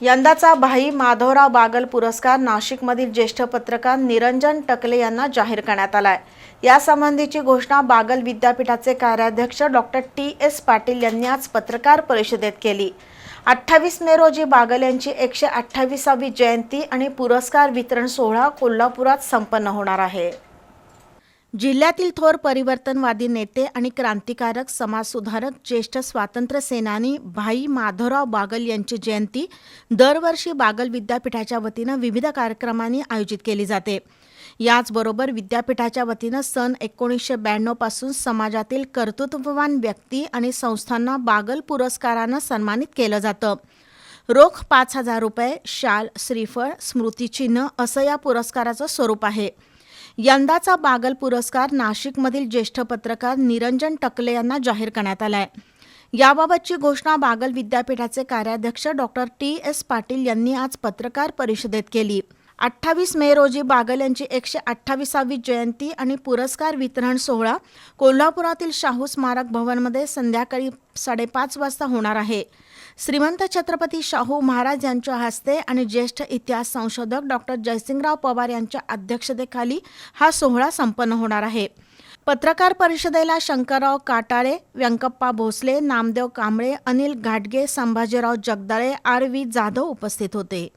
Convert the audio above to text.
यंदाचा भाई माधवराव बागल पुरस्कार नाशिकमधील ज्येष्ठ पत्रकार निरंजन टकले यांना जाहीर करण्यात आला आहे यासंबंधीची घोषणा बागल विद्यापीठाचे कार्याध्यक्ष डॉक्टर टी एस पाटील यांनी आज पत्रकार परिषदेत केली. अठ्ठावीस मे रोजी बागल यांची एकशे अठ्ठावीसावी जयंती आणि पुरस्कार वितरण सोहळा कोल्हापुरात संपन्न होणार आहे. जिल्ह्यातील थोर परिवर्तनवादी नेते आणि क्रांतिकारक समाजसुधारक ज्येष्ठ स्वातंत्र्य सेनानी भाई माधवराव बागल यांची जयंती दरवर्षी बागल विद्यापीठाच्या वतीनं विविध कार्यक्रमांनी आयोजित केली जाते. याचबरोबर विद्यापीठाच्या वतीनं सन एकोणीसशे ब्याण्णवपासून समाजातील कर्तृत्ववान व्यक्ती आणि संस्थांना बागल पुरस्कारानं सन्मानित केलं जातं. रोख पाच हजार रुपये शाल श्रीफळ स्मृतिचिन्ह असं या पुरस्काराचं स्वरूप आहे. यंदाचा बागल पुरस्कार नाशिकमधील ज्येष्ठ पत्रकार निरंजन टकले यांना जाहीर करण्यात आलाय. याबाबतची घोषणा बागल विद्यापीठाचे कार्याध्यक्ष डॉक्टर टी एस पाटील यांनी आज पत्रकार परिषदेत केली. अठ्ठावीस मे रोजी बागल यांची एकशे अठ्ठावीसावी जयंती आणि पुरस्कार वितरण सोहळा कोल्हापुरातील शाहू स्मारक भवनमध्ये संध्याकाळी साडेपाच वाजता होणार आहे. श्रीमंत छत्रपती शाहू महाराज यांच्या हस्ते आणि ज्येष्ठ इतिहास संशोधक डॉक्टर जयसिंगराव पवार यांच्या अध्यक्षतेखाली हा सोहळा संपन्न होणार आहे. पत्रकार परिषदेला शंकरराव काटाळे व्यंकप्पा भोसले नामदेव कांबळे अनिल घाटगे संभाजीराव जगदाळे आर व्ही जाधव उपस्थित होते.